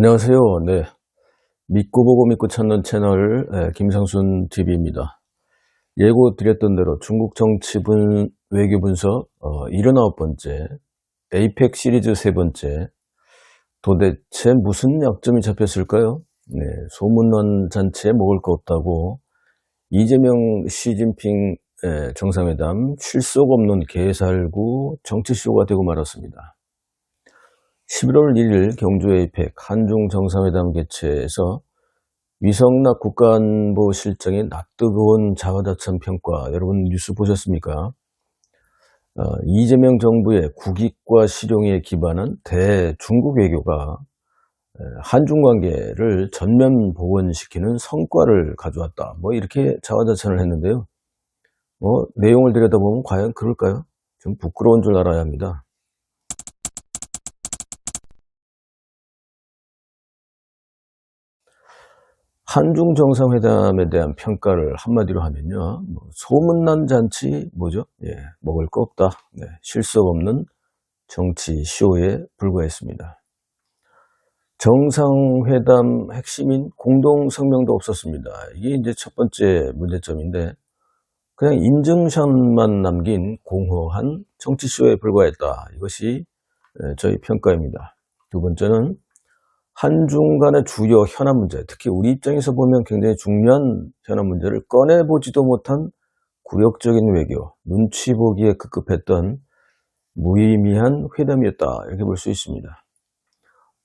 안녕하세요. 네. 믿고 보고 믿고 찾는 채널 네, 김상순 TV입니다. 예고 드렸던 대로 중국 정치 분 외교 분석 어, 79번째 에이펙 시리즈 세 번째 도대체 무슨 약점이 잡혔을까요? 네, 소문난 잔치에 먹을 거 없다고 이재명 시진핑 예, 정상회담 실속 없는 개살구 정치쇼가 되고 말았습니다. 11월 1일 경주 에이펙 한중 정상회담 개최에서 위성락 국가안보 실장의 낯뜨거운 자화자찬 평가 여러분 뉴스 보셨습니까? 어, 이재명 정부의 국익과 실용에 기반한 대중국 외교가 한중 관계를 전면 복원시키는 성과를 가져왔다. 뭐 이렇게 자화자찬을 했는데요. 뭐 내용을 들여다보면 과연 그럴까요? 좀 부끄러운 줄 알아야 합니다. 한중 정상회담에 대한 평가를 한마디로 하면요. 뭐 소문난 잔치 뭐죠? 예, 먹을 거 없다. 네, 실속 없는 정치 쇼에 불과했습니다. 정상회담 핵심인 공동 성명도 없었습니다. 이게 이제 첫 번째 문제점인데 그냥 인증샷만 남긴 공허한 정치쇼에 불과했다. 이것이 저희 평가입니다. 두 번째는 한중 간의 주요 현안 문제, 특히 우리 입장에서 보면 굉장히 중요한 현안 문제를 꺼내보지도 못한 굴욕적인 외교, 눈치 보기에 급급했던 무의미한 회담이었다. 이렇게 볼 수 있습니다.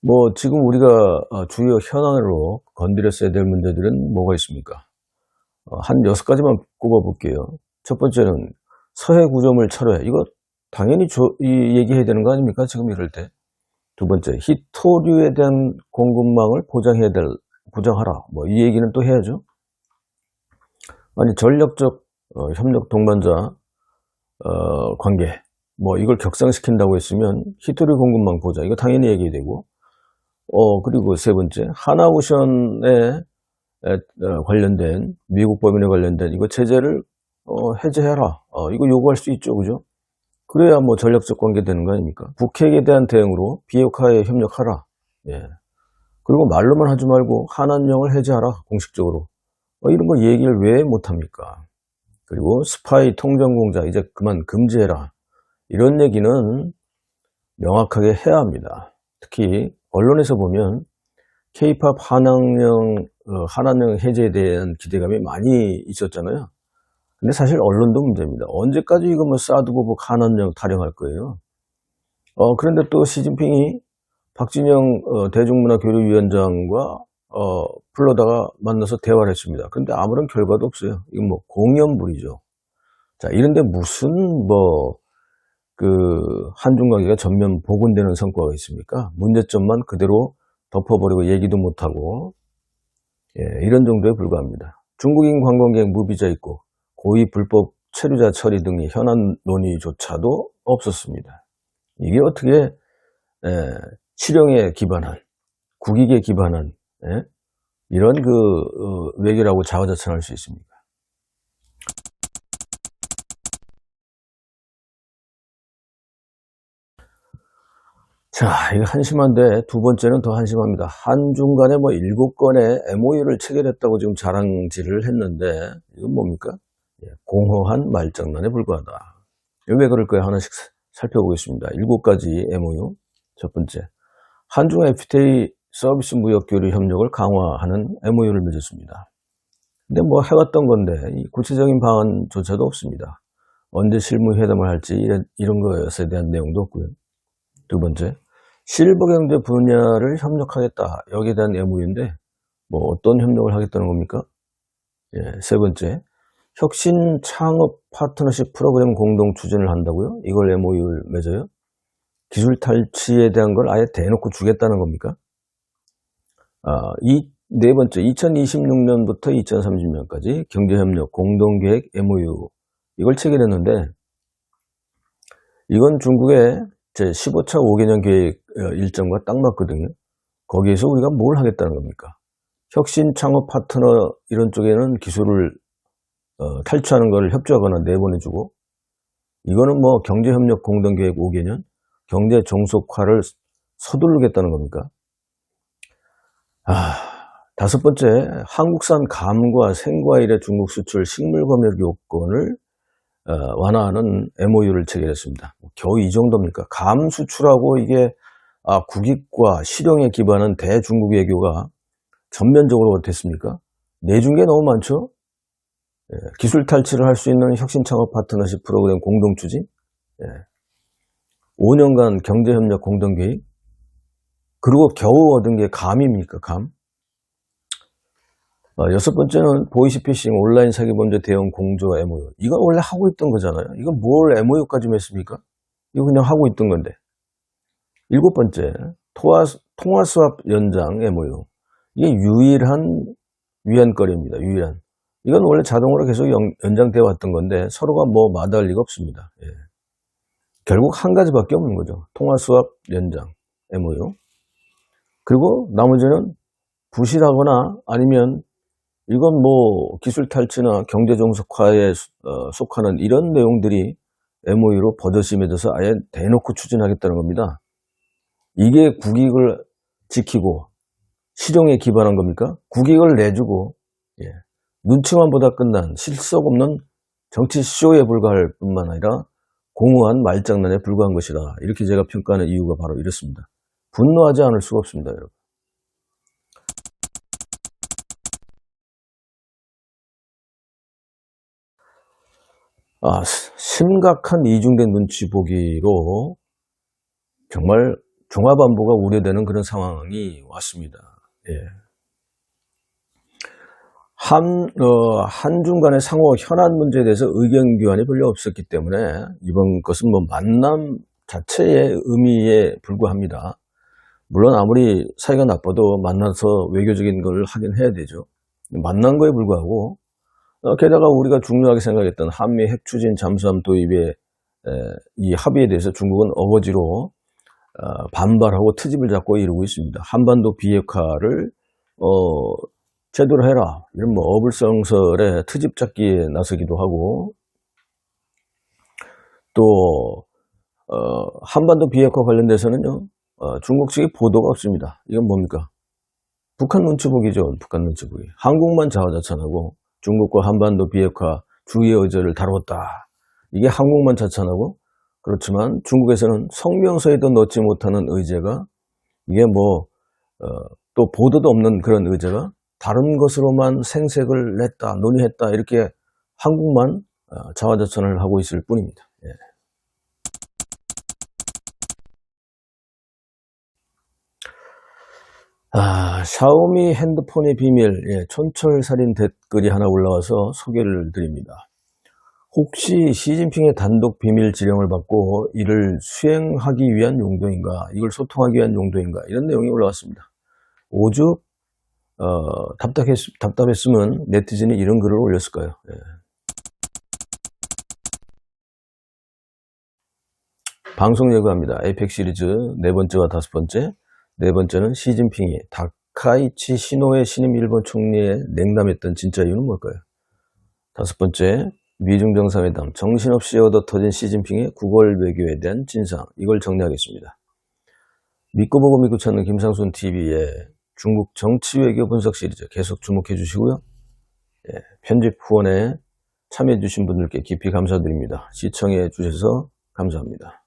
뭐 지금 우리가 어, 주요 현안으로 건드렸어야 될 문제들은 뭐가 있습니까? 어, 한 여섯 가지만 꼽아볼게요. 첫 번째는 서해 구점을 철회. 이거 당연히 조, 이 얘기해야 되는 거 아닙니까? 지금 이럴 때. 두 번째, 히토류에 대한 공급망을 보장해야 될, 보장하라. 뭐, 이 얘기는 또 해야죠. 아니, 전력적 어, 협력 동반자, 어, 관계. 뭐, 이걸 격상시킨다고 했으면 히토류 공급망 보장. 이거 당연히 얘기해야 되고. 어, 그리고 세 번째, 하나오션에 어, 관련된, 미국 법인에 관련된 이거 제재를 어, 해제해라. 어, 이거 요구할 수 있죠. 그죠? 그래야 뭐 전략적 관계 되는 거 아닙니까? 북핵에 대한 대응으로 비핵화에 협력하라. 예. 그리고 말로만 하지 말고 한한령을 해제하라. 공식적으로. 뭐 이런 거 얘기를 왜 못합니까? 그리고 스파이 통정공자 이제 그만 금지해라. 이런 얘기는 명확하게 해야 합니다. 특히 언론에서 보면 케이팝 한한령, 어, 한한령 해제에 대한 기대감이 많이 있었잖아요. 근데 사실 언론도 문제입니다. 언제까지 이거 뭐 사드 보복 한원령 타령할 거예요? 어, 그런데 또 시진핑이 박진영 어, 대중문화교류위원장과 어, 불러다가 만나서 대화를 했습니다. 그런데 아무런 결과도 없어요. 이건 뭐 공연불이죠. 자, 이런데 무슨 뭐, 그, 한중 관계가 전면 복원되는 성과가 있습니까? 문제점만 그대로 덮어버리고 얘기도 못하고, 예, 이런 정도에 불과합니다. 중국인 관광객 무비자 있고, 고의 불법 체류자 처리 등의 현안 논의조차도 없었습니다. 이게 어떻게 에, 실용에 기반한 국익에 기반한 에? 이런 그 어, 외교라고 자화자찬할 수 있습니까? 자, 이거 한심한데 두 번째는 더 한심합니다. 한중 간에 뭐 일곱 건의 MOU를 체결했다고 지금 자랑질을 했는데 이건 뭡니까? 예, 공허한 말장난에 불과하다. 왜 그럴까요? 하나씩 살펴보겠습니다. 일곱 가지 MOU. 첫 번째, 한중 FTA 서비스 무역 교류 협력을 강화하는 MOU를 맺었습니다. 근데 뭐 해왔던 건데 구체적인 방안조차도 없습니다. 언제 실무 회담을 할지 이런, 이런 것에 대한 내용도 없고요. 두 번째, 실버 경제 분야를 협력하겠다. 여기에 대한 MOU인데 뭐 어떤 협력을 하겠다는 겁니까? 예, 세 번째, 혁신 창업 파트너십 프로그램 공동 추진을 한다고요? 이걸 MOU를 맺어요? 기술 탈취에 대한 걸 아예 대놓고 주겠다는 겁니까? 아, 이, 네 번째, 2026년부터 2030년까지 경제협력 공동계획 MOU. 이걸 체결했는데, 이건 중국의 제 15차 5개년 계획 어, 일정과 딱 맞거든요. 거기에서 우리가 뭘 하겠다는 겁니까? 혁신 창업 파트너 이런 쪽에는 기술을 어, 탈취하는 걸 협조하거나 내보내주고 이거는 뭐 경제협력 공동계획 5개년 경제 종속화를 서두르겠다는 겁니까? 아, 다섯 번째, 한국산 감과 생과일의 중국 수출 식물 검역 요건을 어, 완화하는 MOU를 체결했습니다. 겨우 이 정도입니까? 감 수출하고 이게 아, 국익과 실용에 기반한 대중국 외교가 전면적으로 됐습니까? 내준 게 너무 많죠? 예, 기술 탈취를 할 수 있는 혁신 창업 파트너십 프로그램 공동 추진, 예, 5년간 경제협력 공동 계획, 그리고 겨우 얻은 게 감입니까? 감? 어, 여섯 번째는 보이시피싱 온라인 사기 범죄 대응 공조 MOU. 이건 원래 하고 있던 거잖아요. 이건 뭘 MOU까지 맺습니까? 이거 그냥 하고 있던 건데. 일곱 번째, 통화, 통화 수합 연장 MOU. 이게 유일한 위안거리입니다. 유일한. 이건 원래 자동으로 계속 연, 연장되어 왔던 건데 서로가 뭐 마다할 리가 없습니다. 예. 결국 한 가지밖에 없는 거죠. 통화 수합 연장 MOU. 그리고 나머지는 부실하거나 아니면 이건 뭐 기술 탈취나 경제 정석화에 어, 속하는 이런 내용들이 MOU로 버젓이 맺어서 아예 대놓고 추진하겠다는 겁니다. 이게 국익을 지키고 실용에 기반한 겁니까? 국익을 내주고 예. 눈치만 보다 끝난 실속 없는 정치 쇼에 불과할 뿐만 아니라 공허한 말장난에 불과한 것이다. 이렇게 제가 평가하는 이유가 바로 이렇습니다. 분노하지 않을 수가 없습니다, 여러분. 아, 심각한 이중된 눈치 보기로 정말 종합안보가 우려되는 그런 상황이 왔습니다. 예. 한, 어, 한중 간의 상호 현안 문제에 대해서 의견 교환이 별로 없었기 때문에 이번 것은 뭐 만남 자체의 의미에 불과합니다. 물론 아무리 사이가 나빠도 만나서 외교적인 걸 하긴 해야 되죠. 만난 거에 불과하고 어, 게다가 우리가 중요하게 생각했던 한미 핵 추진 잠수함 도입의 에, 이 합의에 대해서 중국은 어거지로 어, 반발하고 트집을 잡고 이루고 있습니다. 한반도 비핵화를 어, 제대로 해라 이런 뭐 어불성설에 트집 잡기에 나서기도 하고 또 어, 한반도 비핵화 관련돼서는요 어, 중국 측의 보도가 없습니다. 이건 뭡니까? 북한 눈치 보기죠. 북한 눈치 보기. 한국만 자화자찬하고 중국과 한반도 비핵화 주의 의제를 다뤘다. 이게 한국만 자찬하고 그렇지만 중국에서는 성명서에도 넣지 못하는 의제가 이게 뭐, 어, 또 보도도 없는 그런 의제가 다른 것으로만 생색을 냈다, 논의했다, 이렇게 한국만 어, 자화자찬을 하고 있을 뿐입니다. 예. 아, 샤오미 핸드폰의 비밀, 예, 촌철살인 댓글이 하나 올라와서 소개를 드립니다. 혹시 시진핑의 단독 비밀 지령을 받고 이를 수행하기 위한 용도인가, 이걸 소통하기 위한 용도인가, 이런 내용이 올라왔습니다. 오죽, 어, 답답했, 답답했으면 네티즌이 이런 글을 올렸을까요? 예. 방송 예고합니다. 에이펙 시리즈 네 번째와 다섯 번째. 네 번째는 시진핑이 다카이치 시노에 신임 일본 총리에 냉담했던 진짜 이유는 뭘까요? 다섯 번째, 미중 정상회담 정신없이 얻어 터진 시진핑의 구걸 외교에 대한 진상 이걸 정리하겠습니다. 믿고 보고 믿고 찾는 김상순 TV의 중국 정치 외교 분석 시리즈 계속 주목해 주시고요. 예, 편집 후원에 참여해 주신 분들께 깊이 감사드립니다. 시청해 주셔서 감사합니다.